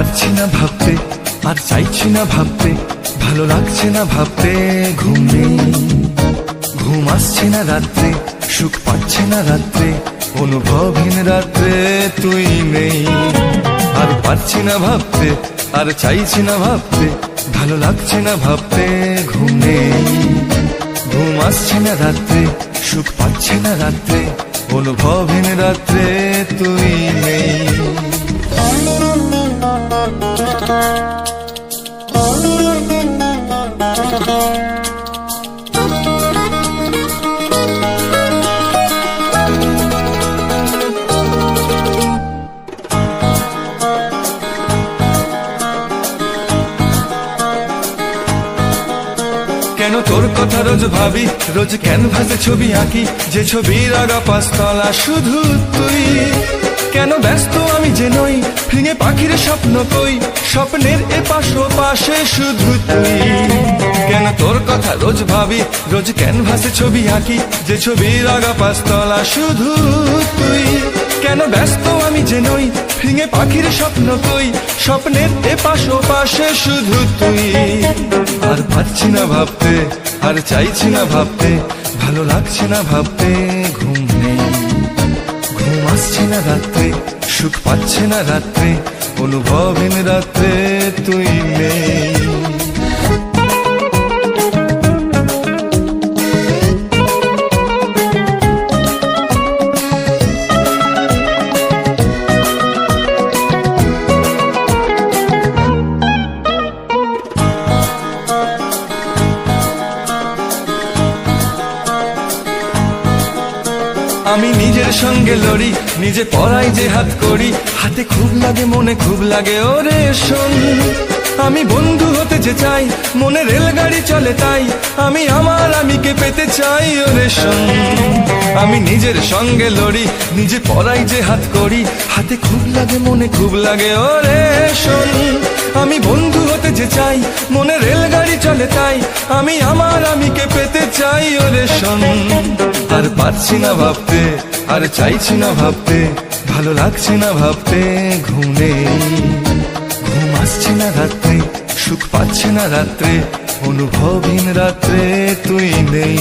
ভাবতে, আর চাইছি না ভাবতে, ভালো লাগছে না ভাবতে, ঘুম নেই। ঘুম আসছে না রাত্রে, সুখ পাচ্ছে না রাত্রে, অনুভবহীন রাত্রে তুই নেই। আর পারছি না ভাবতে, আর চাইছি না ভাবতে, ভালো লাগছে না ভাবতে, ঘুম নেই। ঘুম আসছে না রাত্রে, সুখ পাচ্ছে না রাত্রে, অনুভবহীন রাত্রে তুই নেই। কেন তোর কথা রোজ ভাবি? রোজ ক্যানভাসে ছবি আঁকি। যে ছবির আগা পাঁচতলা শুধু তুই। কেন ব্যস্ত আমি যে নই? ভেঙে পাখির স্বপ্ন কই? স্বপ্নের এ পাশ শুধু তুই। কেন তোর কথা রোজ ভাবি, রোজ ক্যানভাসে ছবি আঁকি, যে ছবির আগা পাঁচতলা শুধু তুই। কেন ব্যস্ত আমি যে নই, ভেঙে পাখির স্বপ্ন কই, স্বপ্নের এ পাশ শুধু তুই। আর পারছি না ভাবতে, আর চাইছি না ভাবতে, ভালো লাগছে না ভাবতে, ঘুম নেই। ঘুম আসছে না রাত্রে, সুখ পাচ্ছে না রাত্রে অনুভবহীন রাত্রে তুই নেই আমি নিজের সঙ্গে লড়ি, নিজে পড়াই যে হাত করি। হাতে খুব লাগে, মনে খুব লাগে, ওরে শোন। আমি বন্ধু হতে যে চাই, মনে রেলগাড়ি চলে তাই। আমি আমার আমিকে পেতে চাই, ওরে শোন। আমি নিজের সঙ্গে লড়ি, নিজে পড়াই যে হাত করি। হাতে খুব লাগে, মনে খুব লাগে, ওরে শোন। আমি বন্ধু হতে যে চাই, মনে রেলগাড়ি চলে তাই। আমি আমার আমিকে পেতে চাই, ওরে শোন। আর পারছি না ভাবতে, আর চাইছি না ভাবতে, ভালো লাগছে না ভাবতে, ঘুমে ঘুম আসছে না রাত্রে, সুখ পাচ্ছে না রাত্রে, অনুভবহীন রাত্রে তুই নেই।